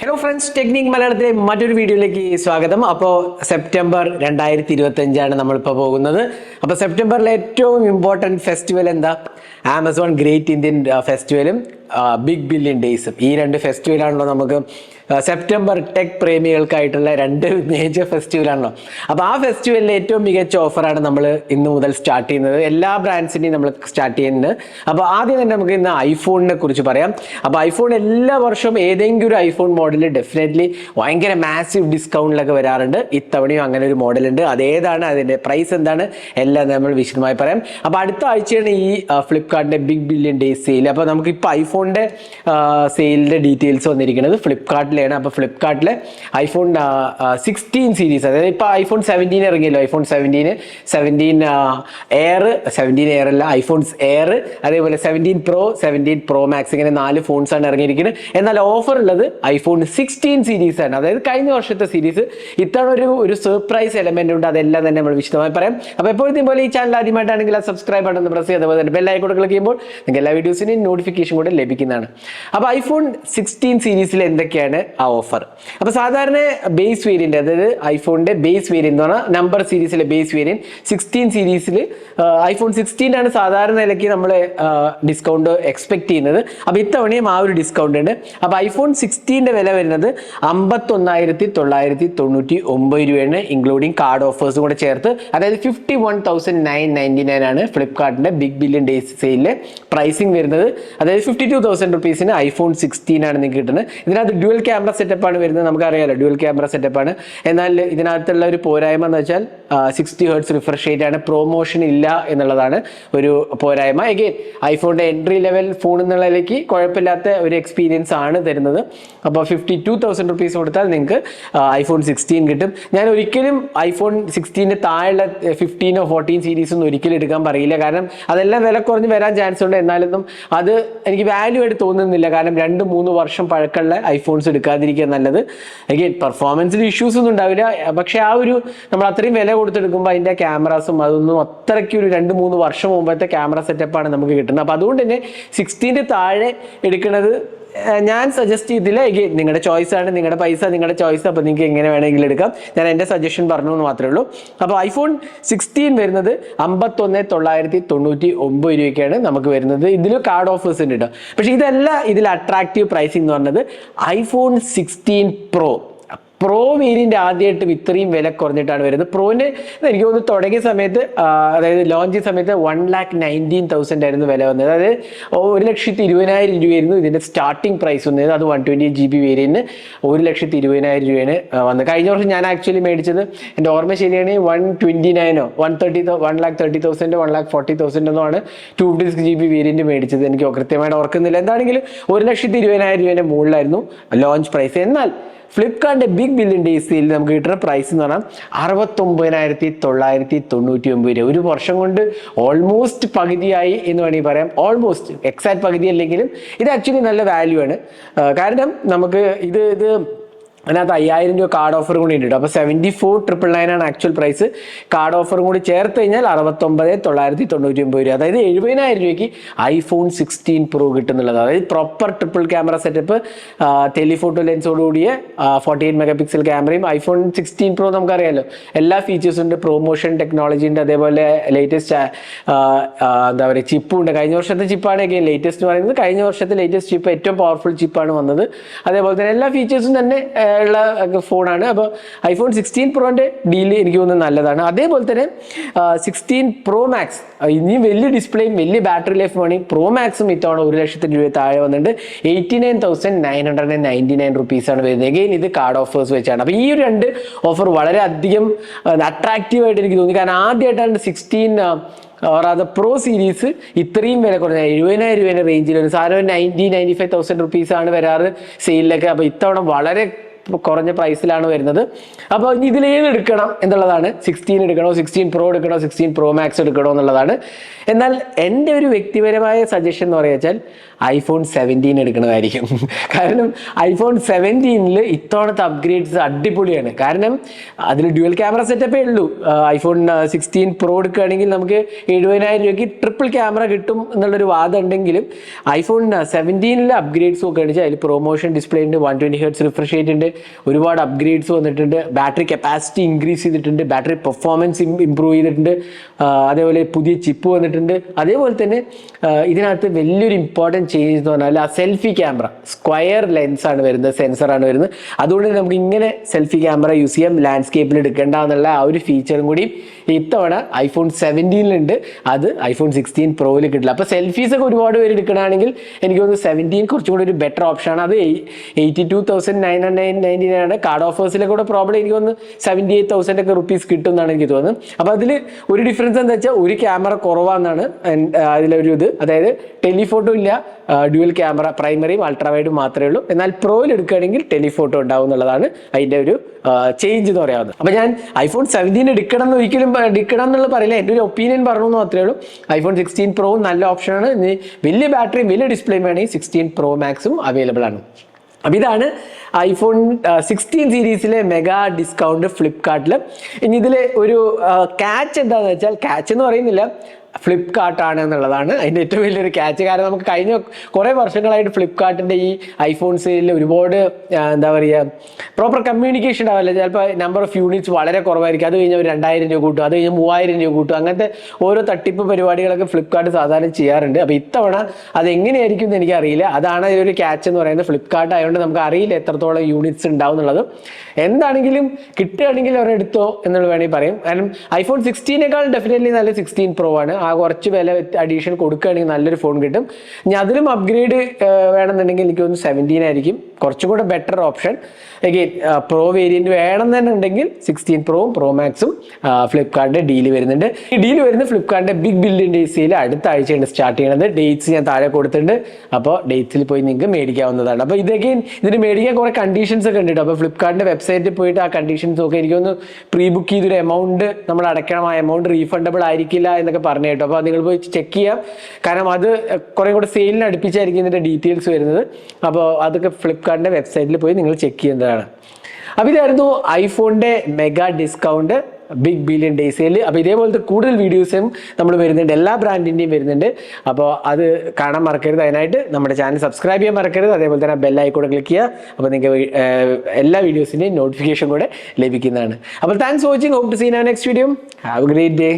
Hello friends technique മലയാളത്തിലെ മറ്റൊരു വീഡിയോയിലേക്ക് സ്വാഗതം. അപ്പോൾ സെപ്റ്റംബർ രണ്ടായിരത്തി ഇരുപത്തി അഞ്ചാണ് നമ്മളിപ്പോൾ പോകുന്നത്. അപ്പോൾ സെപ്റ്റംബറിലെ ഏറ്റവും ഇമ്പോർട്ടന്റ് ഫെസ്റ്റിവൽ എന്താ? ആമസോൺ ഗ്രേറ്റ് ഇന്ത്യൻ ഫെസ്റ്റിവലും ബിഗ് ബില്യൺ ഡേയ്സും ഈ രണ്ട് ഫെസ്റ്റിവലാണല്ലോ നമുക്ക് സെപ്റ്റംബർ ടെക് പ്രേമികൾക്കായിട്ടുള്ള രണ്ട് മേജർ ഫെസ്റ്റിവലാണല്ലോ അപ്പോൾ ആ ഫെസ്റ്റിവലിലെ ഏറ്റവും മികച്ച ഓഫറാണ് നമ്മൾ ഇന്ന് മുതൽ സ്റ്റാർട്ട് ചെയ്യുന്നത്. എല്ലാ ബ്രാൻഡ്സിന്റെയും നമ്മൾ സ്റ്റാർട്ട് ചെയ്യുന്നത് അപ്പോൾ ആദ്യം തന്നെ നമുക്ക് ഇന്ന് ഐഫോണിനെ കുറിച്ച് പറയാം. അപ്പോൾ ഐഫോൺ എല്ലാ വർഷവും ഏതെങ്കിലും ഒരു ഐഫോൺ മോഡൽ ഡെഫിനറ്റ്ലി ഭയങ്കര മാസീവ് ഡിസ്കൗണ്ടിലൊക്കെ വരാറുണ്ട്. ഇത്തവണയും അങ്ങനെ ഒരു മോഡലുണ്ട് അതേതാണ് അതിന്റെ പ്രൈസ് എന്താണ്? എല്ലാം നമ്മൾ വിശദമായി പറയാം. അപ്പോൾ അടുത്ത ആഴ്ചയാണ് ഈ ഫ്ലിപ്കാർട്ടിന്റെ ബിഗ് ബില്യൺ ഡേയ്സ് സെയിൽ അപ്പോൾ നമുക്കിപ്പോൾ ഐഫോണിന്റെ സെയിലിന്റെ ഡീറ്റെയിൽസ് വന്നിരിക്കുന്നത് ഫ്ലിപ്കാർട്ടിലാണ്. അപ്പോൾ ഫ്ലിപ്കാർട്ടിലെ ഐഫോൺ സിക്സ്റ്റീൻ സീരീസ് അതായത് ഇപ്പോൾ ഐഫോൺ സെവന്റീൻ ഇറങ്ങിയല്ലോ. ഐഫോൺ സെവന്റീന് സെവന്റീൻ എയർ സെവന്റീൻ എയർ അല്ല ഐഫോൺസ് എയർ അതേപോലെ seventeen pro seventeen pro max ഇങ്ങനെ നാല് ഫോൺസാണ് ഇറങ്ങിയിരിക്കുന്നത്. എന്നാൽ ഓഫർ ഉള്ളത് ഐഫോൺ സിക്സ്റ്റീൻ സീരീസാണ് അതായത് കഴിഞ്ഞ വർഷത്തെ സീരീസ് ഇത്തവണ ഒരു ഒരു സർപ്രൈസ് എലമെന്റ് ഉണ്ട്. അതെല്ലാം തന്നെ നമ്മൾ വിശദമായി പറയാം. അപ്പോൾ എപ്പോഴത്തെ പോലെ ഈ ചാനൽ ആദ്യമായിട്ടാണെങ്കിൽ ആ സബ്സ്ക്രൈബ് ബട്ടൺ പ്രസ് ചെയ്ത് അതുപോലെ തന്നെ ബെല്ലൈക്കോട് ക്ലിക്ക് ചെയ്യുമ്പോൾ നിങ്ങൾക്ക് എല്ലാ വീഡിയോസിനും നോട്ടിഫിക്കേഷൻ കൂടെ ലഭിക്കുന്നതാണ്. അപ്പോൾ ഐഫോൺ സിക്സ്റ്റീൻ സീരീസിൽ എന്തൊക്കെയാണ് ആ ഓഫർ അപ്പോൾ സാധാരണ ബേസ് വേരിയന്റ് അതായത് ഐഫോണിന്റെ ബേസ് വേരിയന്റ് എന്ന് പറഞ്ഞാൽ നമ്പർ സീരീസിലെ ബേസ് വേരിയന്റ് സിക്സ്റ്റീൻ സീരീസിൽ ഐഫോൺ സിക്സ്റ്റീൻ ആണ് സാധാരണ നിലയ്ക്ക് നമ്മൾ ഡിസ്കൗണ്ട് എക്സ്പെക്ട് ചെയ്യുന്നത്. അപ്പോൾ ഇത്തവണയും ആ ഒരു ഡിസ്കൗണ്ട് ഉണ്ട്. അപ്പോൾ ഐഫോൺ സിക്സ്റ്റീന്റെ വില വരുന്നത് അമ്പത്തൊന്നായിരത്തി തൊള്ളായിരത്തി തൊണ്ണൂറ്റി ഒമ്പത് രൂപയാണ് ഇൻക്ലൂഡിങ് കാർഡ് ഓഫേഴ്സും കൂടെ ചേർത്ത്. അതായത് fifty one thousand nine ninety nine ആണ് ഫ്ലിപ്കാർട്ടിന്റെ ബിഗ് ബില്യൺ ഡേയ്സ് സെയിലിലെ പ്രൈസിങ് വരുന്നത്. അതായത് ഫിഫ്റ്റി ടു തൗസൻഡ് റുപ്പീസിന് ഐഫോൺ സിക്സ്റ്റീൻ ആണ് നിങ്ങൾക്ക് കിട്ടുന്നത്. ഇതിനകത്ത് ഡ്യുവൽ ക്യാമറ സെറ്റപ്പ് ആണ് വരുന്നത്. നമുക്കറിയാലോ ഡ്യുവൽ ക്യാമറ സെറ്റപ്പ് ആണ്. എന്നാൽ ഇതിനകത്തുള്ള ഒരു പോരായ്മ എന്ന് വെച്ചാൽ സിക്സ്റ്റി ഹേർട്സ് റിഫ്രഷ് റേറ്റ് ആണ്. പ്രൊമോഷൻ ഇല്ല എന്നുള്ളതാണ് ഒരു പോരായ്മ. എഗെയിൻ ഐഫോണിന്റെ എൻട്രി ലെവൽ ഫോൺ എന്നുള്ളതിലേക്ക് കുഴപ്പമില്ലാത്ത ഒരു എക്സ്പീരിയൻസ് ആണ് തരുന്നത്. അപ്പോൾ ഫിഫ്റ്റി ടു തൗസൻഡ് റുപ്പീസ് കൊടുത്താൽ നിങ്ങൾക്ക് ഐഫോൺ സിക്സ്റ്റീൻ കിട്ടും. ഞാൻ ഒരിക്കലും ഐഫോൺ സിക്സ്റ്റീന്റെ താഴെയുള്ള ഫിഫ്റ്റീനോ ഫോർട്ടീൻ സീരീസ് ഒന്നും ഒരിക്കലും എടുക്കാൻ പറയില്ല. കാരണം അതെല്ലാം വില കുറഞ്ഞ് വരാൻ ചാൻസ് ഉണ്ട്. എന്നാലൊന്നും അത് എനിക്ക് വാല്യൂ ആയിട്ട് തോന്നുന്നില്ല. കാരണം രണ്ട് മൂന്ന് വർഷം പഴക്കമുള്ള ഐഫോൺസ് എടുക്കാതിരിക്കുക നല്ലത്. അഗെയിൻ പെർഫോമൻസിൽ ഇഷ്യൂസ് ഒന്നും ഉണ്ടാവില്ല. പക്ഷേ ആ ഒരു നമ്മൾ അത്രയും വില കൊടുത്തെടുക്കുമ്പോൾ അതിന്റെ ക്യാമറാസും അതൊന്നും അത്രയ്ക്ക് ഒരു രണ്ട് മൂന്ന് വർഷം മുമ്പത്തെ ക്യാമറ സെറ്റപ്പാണ് നമുക്ക് കിട്ടുന്നത്. അപ്പോൾ അതുകൊണ്ട് തന്നെ സിക്സ്റ്റീന്റെ താഴെ എടുക്കുന്നത് ഞാൻ സജസ്റ്റ് ചെയ്തില്ല. എഗെയിൻ നിങ്ങളുടെ ചോയ്സ് ആണ് നിങ്ങളുടെ പൈസ നിങ്ങളുടെ ചോയ്സ് അപ്പോൾ നിങ്ങൾക്ക് എങ്ങനെ വേണമെങ്കിലും എടുക്കാം. ഞാൻ എന്റെ സജഷൻ പറഞ്ഞു എന്ന് മാത്രമേ ഉള്ളൂ. അപ്പോൾ ഐഫോൺ സിക്സ്റ്റീൻ വരുന്നത് അമ്പത്തൊന്ന് തൊള്ളായിരത്തി തൊണ്ണൂറ്റി ഒമ്പത് രൂപയ്ക്കാണ് നമുക്ക് വരുന്നത്. ഇതിൽ കാർഡ് ഓഫേഴ്സ് ഉണ്ട് കേട്ടോ പക്ഷേ ഇതല്ല ഇതിൽ അട്രാക്റ്റീവ് പ്രൈസിംഗ് എന്ന് പറഞ്ഞത് ഐഫോൺ സിക്സ്റ്റീൻ പ്രോ പ്രോ വീലിന്റെ ആദ്യമായിട്ട് ഇത്രയും വില കുറഞ്ഞിട്ടാണ് വരുന്നത്. പ്രോന് എനിക്ക് തോന്നുന്നു തുടങ്ങിയ സമയത്ത് അതായത് ലോഞ്ച് സമയത്ത് വൺ ലാക്ക് നയന്റീൻ തൗസൻഡ് ആയിരുന്നു വില വന്നത്. അതായത് ഒരു ലക്ഷത്തി ഇരുപതിനായിരം രൂപയായിരുന്നു ഇതിന്റെ സ്റ്റാർട്ടിംഗ് പ്രൈസ് വന്നത്. അത് വൺ ട്വന്റി ജി ബി വേരിയന്റിന് ഒരു ലക്ഷത്തി ഇരുപതിനായിരം രൂപയാണ് വന്നത്. കഴിഞ്ഞ വർഷം ഞാൻ ആക്ച്വലി മേടിച്ചത് എന്റെ ഓർമ്മ ശരിയാണെങ്കിൽ one twenty നയനോ one thirty one lakh thirty thousand one lakh forty thousand ഒന്നും ആണ് two six G B variant മേടിച്ചത്. എനിക്ക് കൃത്യമായിട്ട് ഓർക്കുന്നില്ല. എന്താണെങ്കിലും ഒരു ലക്ഷത്തി ഇരുപതിനായിരം രൂപേന്റെ മുകളിലായിരുന്നു ലോഞ്ച് പ്രൈസ് എന്നാൽ ഫ്ലിപ്കാർട്ടിന്റെ ബിഗ് ബില്യൺ സെയിൽ നമുക്ക് കിട്ടുന്ന പ്രൈസ് എന്ന് പറഞ്ഞാൽ അറുപത്തൊമ്പതിനായിരത്തി തൊള്ളായിരത്തി തൊണ്ണൂറ്റി ഒമ്പത് രൂപ. ഒരു വർഷം കൊണ്ട് ഓൾമോസ്റ്റ് പകുതിയായി എന്ന് വേണമെങ്കിൽ പറയാം. ഓൾമോസ്റ്റ് എക്സാക്ട് പകുതി അല്ലെങ്കിലും ഇത് ആക്ച്വലി നല്ല വാല്യൂ ആണ്. കാരണം നമുക്ക് ഇത് ഇത് അതിനകത്ത് അയ്യായിരം രൂപ കാർഡ് ഓഫർ കൂടി ഉണ്ട് അപ്പോൾ സെവന്റി ഫോർ ട്രിപ്പിൾ നയൻ ആണ് ആക്ച്വൽ പ്രൈസ് കാർഡ് ഓഫറും കൂടി ചേർത്ത് കഴിഞ്ഞാൽ അറുപത്തൊമ്പത് തൊള്ളായിരത്തി തൊണ്ണൂറ്റി ഒമ്പത് രൂപ. അതായത് എഴുപതിനായിരം രൂപയ്ക്ക് ഐഫോൺ സിക്സ്റ്റീൻ പ്രോ കിട്ടുന്നുള്ളത്. അതായത് proper triple camera setup telephoto ലെൻസോട് കൂടിയ ഫോർട്ടി എയ്റ്റ് മെഗാ പിക്സൽ ക്യാമറയും ഐഫോൺ സിക്സ്റ്റീൻ പ്രോ നമുക്കറിയാമല്ലോ എല്ലാ ഫീച്ചേഴ്സും ഉണ്ട്. പ്രൊമോഷൻ ടെക്നോളജി ഉണ്ട്. അതേപോലെ ലേറ്റസ്റ്റ് എന്താ പറയുക ചിപ്പും ഉണ്ട്. കഴിഞ്ഞ വർഷത്തെ ചിപ്പാണ് ഒക്കെ ലേറ്റസ്റ്റ് എന്ന് പറയുന്നത്. കഴിഞ്ഞ വർഷത്തെ ലേറ്റസ്റ്റ് ചിപ്പ് ഏറ്റവും പവർഫുൾ ചിപ്പാണ് വന്നത്. അതേപോലെ തന്നെ എല്ലാ ഫീച്ചേഴ്സും തന്നെ ഉള്ള ഫോണാണ്. അപ്പോൾ ഐഫോൺ സിക്സ്റ്റീൻ പ്രോന്റെ ഡീൽ എനിക്ക് തോന്നുന്നത് നല്ലതാണ്. അതേപോലെ തന്നെ സിക്സ്റ്റീൻ പ്രോ മാക്സ് ഇനിയും വലിയ ഡിസ്പ്ലേയും വലിയ ബാറ്ററി ലൈഫ് വേണമെങ്കിൽ പ്രോ മാക്സും ഇത്തവണ ഒരു ലക്ഷത്തി രൂപ താഴെ വന്നിട്ടുണ്ട്. Eighty nine thousand nine hundred and ninety nine റുപ്പീസാണ് വരുന്നത്. എഗെയിൻ ഇത് കാർഡ് ഓഫേഴ്സ് വെച്ചാണ്. അപ്പോൾ ഈ ഒരു രണ്ട് ഓഫർ വളരെ അധികം അട്രാക്റ്റീവ് ആയിട്ട് എനിക്ക് തോന്നി. കാരണം ആദ്യമായിട്ടാണ് സിക്സ്റ്റീൻ അത് പ്രോ സീരീസ് ഇത്രയും വില കുറഞ്ഞ എഴുപതിനായിരം രൂപേന്റെ റേഞ്ചിൽ ഒരു സാധനം നയന്റി നയന്റി ഫൈവ് തൗസൻഡ് റുപ്പീസാണ് വരാറ് സെയിലിലൊക്കെ അപ്പോൾ ഇത്തവണ വളരെ കുറഞ്ഞ പ്രൈസിലാണ് വരുന്നത്. അപ്പോൾ ഇനി ഇതിലേത് എടുക്കണം എന്നുള്ളതാണ്. സിക്സ്റ്റീൻ എടുക്കണോ സിക്സ്റ്റീൻ പ്രോ എടുക്കണോ സിക്സ്റ്റീൻ പ്രോ മാക്സ് എടുക്കണോ എന്നുള്ളതാണ്. എന്നാൽ എന്റെ ഒരു വ്യക്തിപരമായ സജഷൻ എന്ന് പറയുക വെച്ചാൽ ഐഫോൺ സെവന്റീൻ എടുക്കണതായിരിക്കും കാരണം ഐഫോൺ സെവന്റീനിൽ ഇത്തവണത്തെ അപ്ഗ്രേഡ്സ് അടിപൊളിയാണ്. കാരണം അതിൽ ഡ്യുവൽ ക്യാമറ സെറ്റപ്പേ ഉള്ളൂ. ഐഫോൺ സിക്സ്റ്റീൻ പ്രോ എടുക്കുകയാണെങ്കിൽ നമുക്ക് എഴുപതിനായിരം രൂപയ്ക്ക് ട്രിപ്പിൾ ക്യാമറ കിട്ടും എന്നുള്ളൊരു വാദം ഉണ്ടെങ്കിലും ഐഫോൺ സെവന്റീനിലെ അപ്ഗ്രേഡ്സ് നോക്കുകയാണെന്ന് വെച്ചാൽ അതിൽ പ്രൊമോഷൻ ഡിസ്പ്ലേ ഉണ്ട് one twenty hertz refresh rate ഉണ്ട് ഒരുപാട് അപ്ഗ്രേഡ്സ് വന്നിട്ടുണ്ട്. ബാറ്ററി കപ്പാസിറ്റി ഇൻക്രീസ് ചെയ്തിട്ടുണ്ട്. ബാറ്ററി പെർഫോമൻസ് ഇമ്പ്രൂവ് ചെയ്തിട്ടുണ്ട്. അതേപോലെ പുതിയ ചിപ്പ് വന്നിട്ടുണ്ട്. അതേപോലെ തന്നെ ഇതിനകത്ത് വലിയൊരു ഇമ്പോർട്ടന്റ് ചേഞ്ച് എന്ന് പറഞ്ഞാൽ ആ സെൽഫി ക്യാമറ സ്ക്വയർ ലെൻസാണ് വരുന്നത് സെൻസറാണ് വരുന്നത്. അതുകൊണ്ട് നമുക്ക് ഇങ്ങനെ സെൽഫി ക്യാമറ യൂസ് ചെയ്യാം. ലാൻഡ്സ്കേപ്പിൽ എടുക്കേണ്ട എന്നുള്ള ആ ഒരു ഫീച്ചറും കൂടി ഇത്തവണ ഐഫോൺ സെവന്റീനിലുണ്ട് അത് ഐഫോൺ സിക്സ്റ്റീൻ പ്രോയിൽ കിട്ടില്ല. അപ്പോൾ സെൽഫീസ് ഒക്കെ ഒരുപാട് പേര് എടുക്കണമെങ്കിൽ എനിക്ക് തോന്നുന്നു സെവന്റീൻ കുറച്ചും കൂടി ഒരു ബെറ്റർ ഓപ്ഷനാണ് അത് eighty two thousand nine nine ninety nine ആണ് കാർഡ് ഓഫേഴ്സിലെ കൂടെ പ്രോബ്ലം എനിക്ക് വന്ന് സെവന്റി എയ്റ്റ് തൗസൻഡ് ഒക്കെ റുപ്പീസ് കിട്ടും എന്നാണ് എനിക്ക് തോന്നുന്നത്. അപ്പോൾ അതിൽ ഒരു ഡിഫറൻസ് എന്താ വെച്ചാൽ ഒരു ക്യാമറ ആ, അതിലൊരു ഇത്. അതായത് ടെലിഫോട്ടോ ഇല്ല ഡ്യുവൽ ക്യാമറ പ്രൈമറിയും അൾട്രാവൈഡും മാത്രമേ ഉള്ളൂ. എന്നാൽ പ്രോയിൽ എടുക്കുകയാണെങ്കിൽ ടെലിഫോട്ടോ ഉണ്ടാവും എന്നുള്ളതാണ് അതിന്റെ ഒരു ചേഞ്ച് എന്ന് പറയാവുന്നത്. അപ്പോൾ ഞാൻ ഐഫോൺ സെവന്റീൻ എടുക്കണം എന്ന് ഒരിക്കലും എടുക്കണം എന്നുള്ള പറയില്ല. എന്റെ ഒരു ഒപ്പീനിയൻ പറഞ്ഞു എന്ന് മാത്രമേ ഉള്ളൂ. ഐഫോൺ സിക്സ്റ്റീൻ പ്രോ നല്ല ഓപ്ഷനാണ് ഇനി വലിയ ബാറ്ററിയും വലിയ ഡിസ്പ്ലേയും വേണമെങ്കിൽ സിക്സ്റ്റീൻ പ്രോ മാക്സും അവൈലബിൾ ആണ്. അപ്പോൾ ഇതാണ് ഐഫോൺ സിക്സ്റ്റീൻ സീരീസിലെ മെഗാ ഡിസ്കൗണ്ട് ഫ്ലിപ്കാർട്ടിൽ ഇനി ഇതിലെ ഒരു ക്യാച്ച് എന്താണെന്ന് വെച്ചാൽ ക്യാച്ച് എന്ന് പറയുന്നില്ല. ഫ്ലിപ്കാർട്ടാണ് എന്നുള്ളതാണ് അതിന്റെ ഏറ്റവും വലിയൊരു ക്യാച്ച് കാരണം നമുക്ക് കഴിഞ്ഞ കുറേ വർഷങ്ങളായിട്ട് ഫ്ലിപ്കാർട്ടിന്റെ ഈ ഐഫോൺ സെയിലിൽ ഒരുപാട് എന്താ പറയുക പ്രോപ്പർ കമ്മ്യൂണിക്കേഷൻ ഉണ്ടാവില്ല. ചിലപ്പോൾ നമ്പർ ഓഫ് യൂണിറ്റ്സ് വളരെ കുറവായിരിക്കും. അത് കഴിഞ്ഞാൽ ഒരു രണ്ടായിരം രൂപ കൂട്ടും അത് കഴിഞ്ഞാൽ മൂവായിരം രൂപ കൂട്ടും. അങ്ങനത്തെ ഓരോ തട്ടിപ്പ് പരിപാടികളൊക്കെ ഫ്ലിപ്കാർട്ട് സാധാരണ ചെയ്യാറുണ്ട്. അപ്പോൾ ഇത്തവണ അത് എങ്ങനെയായിരിക്കും എന്ന് എനിക്കറിയില്ല. അതാണ് ഒരു ക്യാച്ച് എന്ന് പറയുന്നത്. ഫ്ലിപ്കാർട്ട് ആയതുകൊണ്ട് നമുക്ക് അറിയില്ല എത്രത്തോളം യൂണിറ്റ്സ് ഉണ്ടാവും എന്നുള്ളത്. എന്താണെങ്കിലും കിട്ടുകയാണെങ്കിൽ അവരെടുത്തോ എന്നുള്ളത് വേണമെങ്കിൽ പറയും. കാരണം ഐഫോൺ സിക്സ്റ്റീനേക്കാൾ ഡെഫിനറ്റ്ലി നല്ല സിക്സ്റ്റീൻ പ്രോ ആണ്. കുറച്ച് വില അഡീഷൻ കൊടുക്കുകയാണെങ്കിൽ നല്ലൊരു ഫോൺ കിട്ടും. ഇനി അതിലും അപ്ഗ്രേഡ് വേണമെന്നുണ്ടെങ്കിൽ എനിക്ക് തോന്നുന്നു സെവന്റീൻ ആയിരിക്കും. കുറച്ചും കൂടെ better option again pro variant വേണം തന്നെ ഉണ്ടെങ്കിൽ സിക്സ്റ്റീൻ പ്രോവും പ്രോ മാക്സും ഫ്ലിപ്കാർട്ടിന്റെ ഡീൽ വരുന്നുണ്ട്. ഈ ഡീൽ വരുന്നത് ഫ്ലിപ്കാർട്ടിന്റെ ബിഗ് ബില്യൺ ഡേയ്സിൽ അടുത്ത ആഴ്ചയാണ് സ്റ്റാർട്ട് ചെയ്യുന്നത് ഡേറ്റ്സ് ഞാൻ താഴെ കൊടുത്തിട്ടുണ്ട്. അപ്പോൾ ഡേറ്റ്സിൽ പോയി നിങ്ങൾക്ക് മേടിക്കാവുന്നതാണ്. അപ്പോൾ ഇതൊക്കെ ഇതിന് മേടിക്കാൻ കുറേ കണ്ടീഷൻസ് ഒക്കെ ഉണ്ട് അപ്പോൾ ഫ്ലിപ്കാർട്ടിന്റെ വെബ്സൈറ്റിൽ പോയിട്ട് ആ കണ്ടീഷൻസ് ഒക്കെ എനിക്കൊന്ന് പ്രീ ബുക്ക് ചെയ്തൊരു എമൗണ്ട് നമ്മൾ അടയ്ക്കണം ആ എമൗണ്ട് റീഫണ്ടബിൾ ആയിരിക്കില്ല എന്നൊക്കെ പറഞ്ഞു കേട്ടോ അപ്പോൾ നിങ്ങൾ പോയി ചെക്ക് ചെയ്യാം. കാരണം അത് കുറേ കൂടെ സെയിലിന് അടുപ്പിച്ചായിരിക്കും ഇതിന്റെ ഡീറ്റെയിൽസ് വരുന്നത്. അപ്പോൾ അതൊക്കെ ഫ്ലിപ്കാർട്ടിന്റെ വെബ്സൈറ്റിൽ പോയി നിങ്ങൾ ചെക്ക് ചെയ്യുന്നതാണ്. അപ്പോൾ ഇതായിരുന്നു ഐഫോണിന്റെ mega discount big billion day sale അപ്പോൾ ഇതേപോലത്തെ കൂടുതൽ വീഡിയോസും നമ്മൾ വരുന്നുണ്ട്. എല്ലാ ബ്രാൻഡിന്റെയും വരുന്നുണ്ട്. അപ്പോൾ അത് കാണാൻ മറക്കരുത്. അതിനായിട്ട് നമ്മുടെ ചാനൽ സബ്സ്ക്രൈബ് ചെയ്യാൻ മറക്കരുത്. അതേപോലെ തന്നെ ബെല്ലായി കൂടെ ക്ലിക്ക് ചെയ്യുക. അപ്പോൾ നിങ്ങൾക്ക് എല്ലാ വീഡിയോസിന്റെയും നോട്ടിഫിക്കേഷൻ കൂടെ ലഭിക്കുന്നതാണ്. അപ്പോൾ thanks for watching hope to see ആ next video have a great day